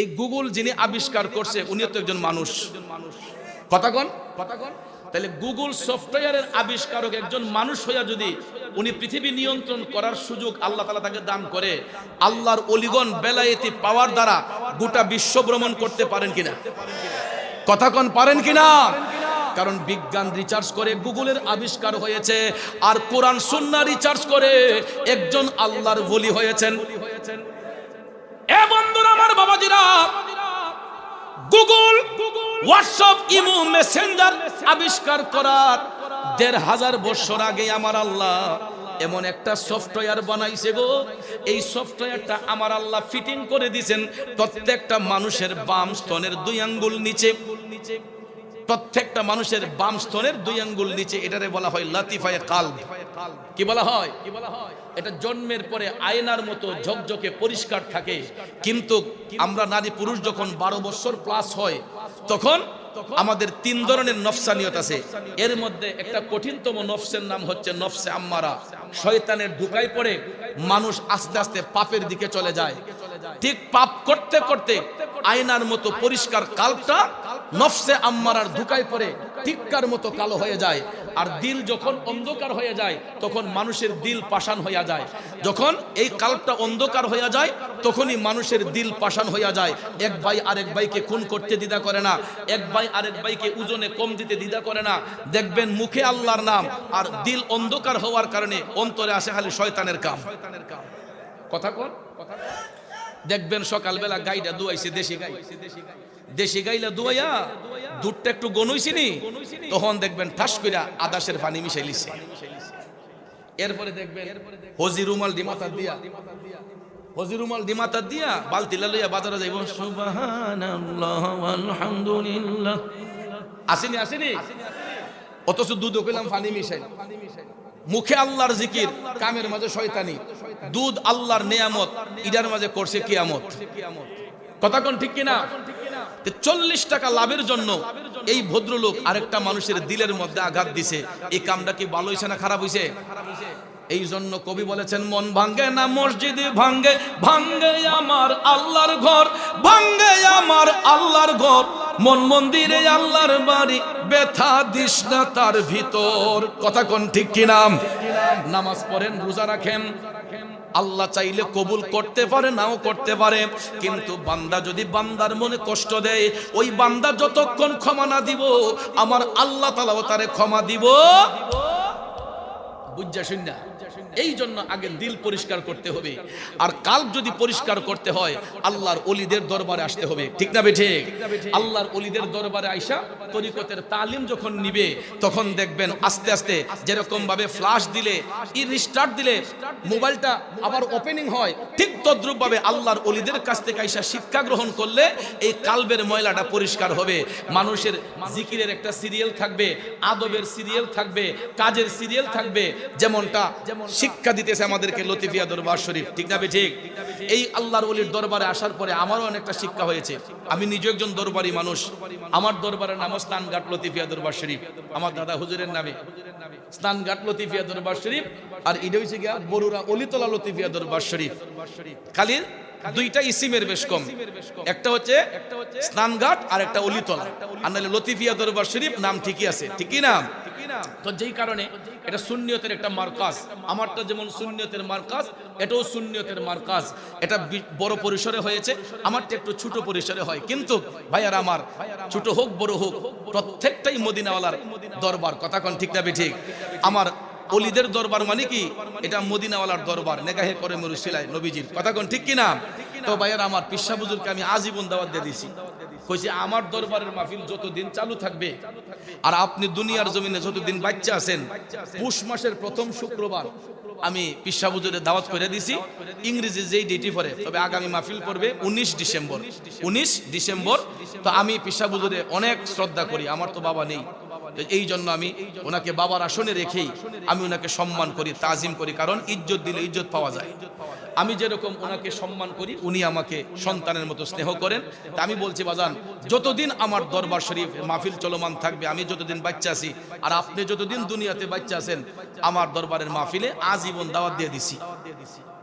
এই গুগল যিনি আবিষ্কার করছে, উনিও তো একজন মানুষ। কথা কন কথা কন তাহলে গুগল সফটওয়্যারের আবিষ্কারক একজন মানুষ হইয়া যদি উনি পৃথিবী নিয়ন্ত্রণ করার সুযোগ আল্লাহ তালা তাকে দান করে, আল্লাহর অলিগন বেলায়েতি পাওয়ার দ্বারা গোটা বিশ্ব ভ্রমণ করতে পারেন কিনা? কথা কন পারেন কিনা? কারণ বিজ্ঞান রিচার্জ করে গুগলের আবিষ্কার হয়েছে, আর কোরআন, সুন্না রিচার্জ করে একজন আল্লাহর বলি হয়েছেন। এ বন্ধুরা, আমার বাবাজিরা, গুগল, হোয়াটসঅ্যাপ, ইমো, মেসেঞ্জার আবিষ্কার করার দেড় হাজার বছর আগে আমার আল্লাহ এমন একটা সফটওয়্যার বানাইছে গো। এই সফটওয়্যারটা আমার আল্লাহ ফিটিং করে দিয়েছেন। প্রত্যেকটা মানুষের বাম স্তনের দুই আঙ্গুল নিচে। প্রত্যেকটা মানুষের বাম স্তনের দুই আঙ্গুল নিচে। এটারে বলা হয় লাতিফায়ে কালব। কি বলা হয় কি বলা হয়? এটা জন্মের পরে আয়নার মতো ঝকঝকে পরিষ্কার থাকে। কিন্তু আমরা নারী পুরুষ যখন বারো বছর প্লাস হয়, তখন আমাদের তিন ধরনের নফসানিয়ত আছে। এর মধ্যে একটা কঠিনতম নফসের নাম হচ্ছে নফসে আম্মারা। শয়তানের ঢুকাই পড়ে মানুষ আস্তে আস্তে পাপের দিকে চলে যায়। ঠিক পাপ করতে করতে আয়নার মতো পরিষ্কার কালটা নফসে আম্মারার ঢুকাই পড়ে। টিক্কার মতো কালো হয়ে যায়। আর দিল যখন অন্ধকার হয়ে যায়, তখন মানুষের দিল পাষাণ হইয়া যায়। যখন এই কালটা অন্ধকার হইয়া যায়, তখনই মানুষের দিল পাষাণ হইয়া যায়। এক ভাই আরেক ভাইকে খুন করতে দ্বিধা করে না। এক ভাই আরেক ভাইকে ওজনে কম দিতে দ্বিধা করে না। দেখবেন মুখে আল্লাহর নাম, আর দিল অন্ধকার হওয়ার কারণে অন্তরে আসে খালি শয়তানের কাম। কথা কন? কথা? দেখবেন সকালবেলা গাইটা দুয়াইছে দেশি গাই। দেশি গাইলা দুয়াইয়া দুধটা একটু গনুইছিনি তখন দেখবেন ঠাস কইরা আদাসের পানি মিশাই লিছে। এরপরে দেখবেন হজি রুমাল ডিমাতা দিয়া হজি রুমাল ডিমাতা দিয়া বালতি লইয়া বাজারে যাইব। সুবহানাল্লাহ আলহামদুলিল্লাহ আসেনি আসেনি? অথচ দুধ কইলাম পানি মিশাই। মুখে আল্লাহর জিকির, কামের মাঝে শয়তানি। দুধ আল্লাহর নেয়ামত ইডার মাঝে করছে কিয়ামত। কথা কোন ঠিক কিনা? চল্লিশ টাকা লাভের জন্য এই ভদ্রলোক আরেকটা মানুষের দিলের মধ্যে আঘাত দিছে। এই কামটা কি ভালো হয়েছে না খারাপ হয়েছে এই জন্য কবি বলেছেন, মন ভাঙ্গে না, মসজিদ ভাঙ্গে ভাঙ্গে আমার আল্লাহর ঘর, ভাঙ্গে আমার আল্লাহর ঘর। মন মন্দিরে আল্লাহর বাড়ি, ব্যথা দিস না তার ভিতর। কথা কোন ঠিক কিনাম নামাজ পড়েন, রোজা রাখেন আল্লাহ চাইলে কবুল করতে পারে, নাও করতে পারে। কিন্তু বান্দা যদি বান্দার মনে কষ্ট দেয়, ওই বান্দা যতক্ষণ ক্ষমা না দিব, আমার আল্লাহ তালাও তারে ক্ষমা দিব। বুঝা শুনিয়া এই জন্য আগে দিল পরিষ্কার করতে হবে। আর কাল যদি পরিষ্কার করতে হয়, আল্লাহর অলিদের দরবারে আসতে হবে। ঠিক না বেঠে আল্লাহর অলিদের দরবারে আইসা তরিকতের তালিম যখন নিবে, তখন দেখবেন আস্তে আস্তে যেরকম ভাবে ফ্লাশ দিলে, ই রিস্টার্ট দিলে, মোবাইলটা আবার ওপেনিং হয়, ঠিক তদ্রুপ ভাবে আল্লাহর অলিদের কাছ থেকে আইসা শিক্ষা গ্রহণ করলে এই কালবের ময়লাটা পরিষ্কার হবে। মানুষের জিকিরের একটা সিরিয়াল থাকবে, আদবের সিরিয়াল থাকবে, কাজের সিরিয়াল থাকবে, যেমনটা শিক্ষা দিতেছে আমাদেরকে লতিফিয়া দরবার শরীফ। ঠিক না ঠিক এই আল্লাহর ওলির দরবারে আসার পরে আমারও অনেকটা শিক্ষা হয়েছে। আমি নিজে একজন দরবারি মানুষ। আমার দরবারের নাম স্নানঘাট লতিফিয়া দরবার শরীফ। আমার দাদা হুজুরের নামে। স্নানঘাট লতিফিয়া দরবার শরীফ। আর এটা হচ্ছে গিয়া বরুরা অলিতলা লতিফিয়া দরবার শরীফ। খালি দুইটা ইসিমের বেশ কম। একটা হচ্ছে স্নানঘাট আর একটা অলিতলা। আর নাহলে লতিফিয়া দরবার শরীফ নাম ঠিকই আছে। ঠিকই না? তো যেই কারণে এটা শূন্যতের একটা মার্কাজ। আমারটা যেমন শূন্যতের মার্কাজ, এটাও শূন্যতের মার্কাজ। এটা বড় পরিসরে হয়েছে, আমারটা একটু ছোট পরিসরে হয়। কিন্তু ভাইয়ার আমার, ছোট হোক, বড় হোক, প্রত্যেকটাই মদিনাওয়ালার দরবার। কথা কোন ঠিক না ঠিক আমার অলিদের দরবার মানে কি? এটা মদিনাওয়ালার দরবার। নেগাহে করে মরু সিলাই নবীজির। কথা কোন ঠিক কিনা? তো ভাইয়ার আমার পিসা বুজুরকে আমি আজীবন দাওয়াত দিয়ে দিছি কইছে, আমার দরবারের মাহফিল যতদিন চালু থাকবে আর আপনি দুনিয়ার জমিনে যতদিন বাচ্চা আছেন, পুষ মাসের প্রথম শুক্রবার আমি পিসা বুজুরের দাওয়াত করে দিছি। ইংরেজি যেই ডেটি পরে তবে আগামী মাহফিল পড়বে উনিশ ডিসেম্বর। উনিশ ডিসেম্বর। তো আমি পিসা বুজুরে অনেক শ্রদ্ধা করি, আমার তো বাবা নেই। এই জন্য আমি ওনাকে বাবার আসনে রেখেই আমি ওনাকে সম্মান করি, তাজিম করি, কারণ ইজ্জত দিলে ইজ্জত পাওয়া যায়। আমি যেরকম ওনাকে সম্মান করি, উনি আমাকে সন্তানের মতো স্নেহ করেন। তা আমি বলছি, বাজান, যতদিন আমার দরবার শরীফ মাহফিল চলমান থাকবে, আমি যতদিন বাচ্চা আছি, আর আপনি যতদিন দুনিয়াতে বাচ্চা আছেন, আমার দরবারের মাহফিলে আজীবন দাওয়াত দিয়ে দিছি।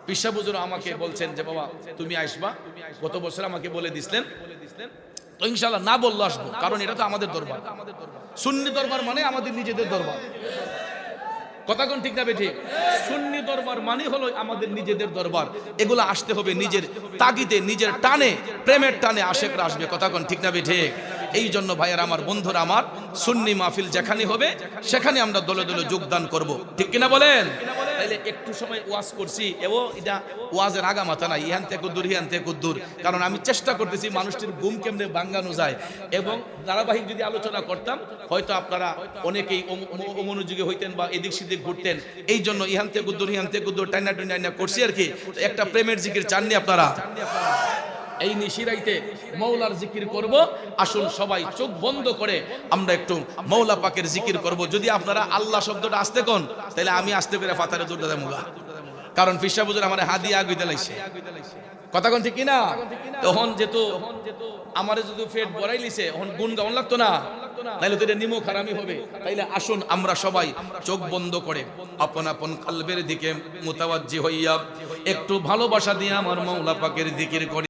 পিসা আমাকে বলছেন যে, বাবা, তুমি আসবা, গত বছর আমাকে বলে দিছিলেন তো ইনশাল্লাহ না বলল আসব, কারণ এটা তো আমাদের দরবার। সুন্নি দরবার মানে আমাদের নিজেদের দরবার। কথা কোন ঠিক না ঠিক? সুন্নি দরবার মানে হলো আমাদের নিজেদের দরবার। এগুলো আসতে হবে নিজের তাগিদে, নিজের টানে, প্রেমের টানে আশেকরা আসবে। কথা কোন ঠিক না ঠিক? এই জন্য ভাইয়ার আমার, বন্ধুরা আমার, সুন্নি মাহফিল যেখানে হবে, সেখানে আমরা দলে দলে যোগদান করব। ঠিক কিনা বলেন? তাইলে একটু সময় ওয়াজ করছি। এও এটা ওয়াজের আগা মাথা নাই। ইহান থেকে দূর, ইহান থেকে দূর। কারণ আমি চেষ্টা করতেছি মানুষটির ঘুম কেমনে বাঙ্গানো যায়। এবং ধারাবাহিক যদি আলোচনা করতাম, হয়তো আপনারা অনেকেই অম- অম- অমনোযোগী হইতেন বা এদিক সেদিক ঘুরতেন। এই জন্য ইহান থেকে দূর, ইহান থেকে দূর টাইনা টাইনা করছি আর কি। একটা প্রেমের জিকির চাননি আপনারা? এই নিশিরাইতে মৌলার জিকির করব। আসুন সবাই চোখ বন্ধ করে আমরা একটু মৌলা পাকের জিকির করব। যদি আপনারা আল্লাহ শব্দটা আসতে কোন, তাহলে আমি আসতে করে ফাতারে দূর দাদা মুগা কারণ ফিসা বুঝুর আমার হাদি আগুই দিলাইছে কথা কোন ঠিক কিনা? তখন যেহেতু আমারে যদি ফেট বড়াই লিছে এখন গুণ গাউন লাগতো না। তাইলে তো এটা নিমক হারামি হবে। তাইলে আসুন আমরা সবাই চোখ বন্ধ করে আপন আপন কালবের দিকে মোতাবাজ্জি হইয়া একটু ভালোবাসা দিয়ে আমার মৌলা পাকের দিকের করি।